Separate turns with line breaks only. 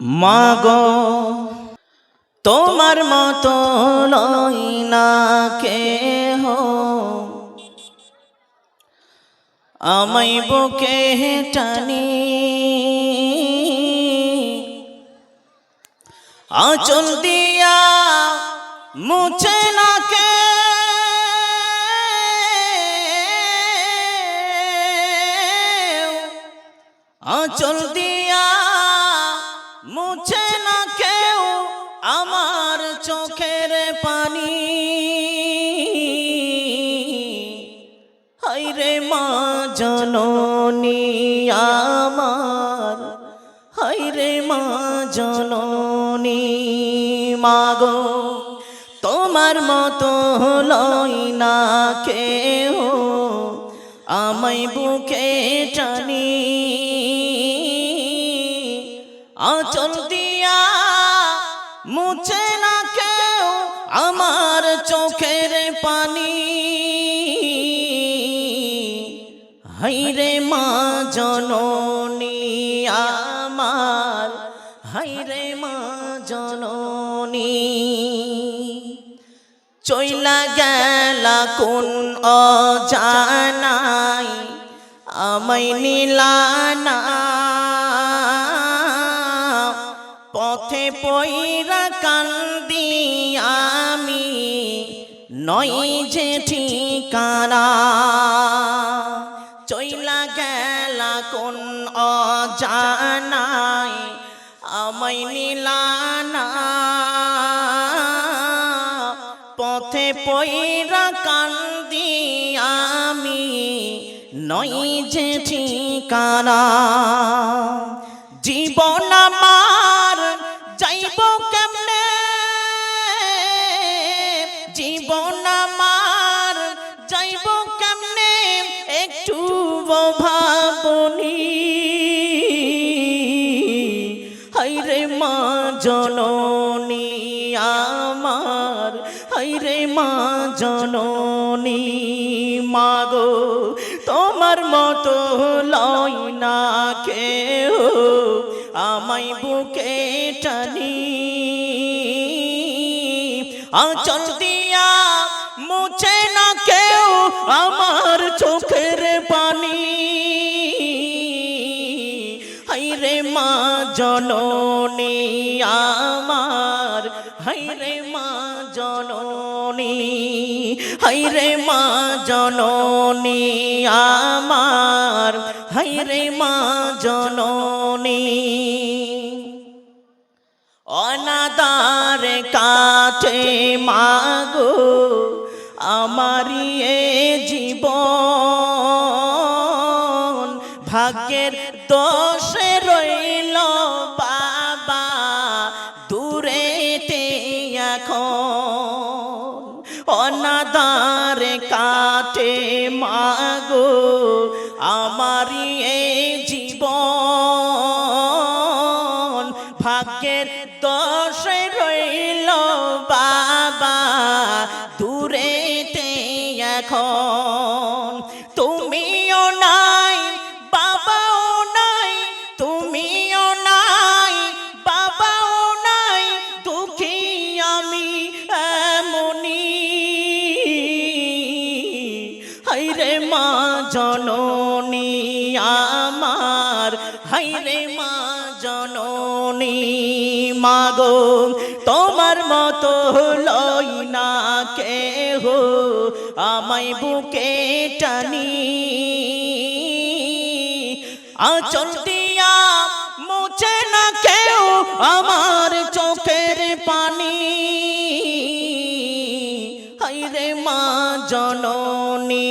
মাগো, তোমার মতো লই না কে হো আমাই বুকে টানি, আচল দিয়া মুছে না কে আচল দিয়া পানি। হাইরে মা জননী আমার হাইরে মা জননী মাগো, তোমার মতো লই না কেউ আমায় বুকে টানি। আচল দিয়া মুছে না কেউ আমার চোখের পানি। হাইরে মা জননী আমার, হাইরে মা জননী। চইলা গেলা কোন অজানাই, আমায় নিলানা পথে পইরা নই যে ঠিকানা। চইলা গেলা কোন অজানাই আমায় নিলানা পথে পইরা কান্দি আমি নই যে ঠিকানা। জীবন ভাবনি। হাইরে মা জননী আমার হাইরে মা জননী মাগো, তোমার মতো লয় না কেউ আমায় বুকে টানি। আচল দিয়া মুছে না কেউ আমার চোখের পানি। হাইরে মা জননী আমার হাইরে মা জননী হাইরে মা জননী আমার হাইরে মা জননী। অনাদার কাছে মাগো আমারি এ জীবন। ভাগ্যের দোষে রইল বাবা দূরেতে এখন। অনাদার কাটে মাগো আমারি এ জীবন। ভাগ্যের দোষে রইল বাবা দূরেতে এখন তুমিও নাই, বাবাও নাই, তুমিও নাই, বাবাও নাই, দুঃখী আমি এমনি হাইরে মা জননী আমার, হাইরে মা জননী মাগো, তোমার মতো না কেহ আমায় বুকে টানি। আচল দিয়া মুছে না কেউ আমার চোখের পানি। হাইরে মা জননী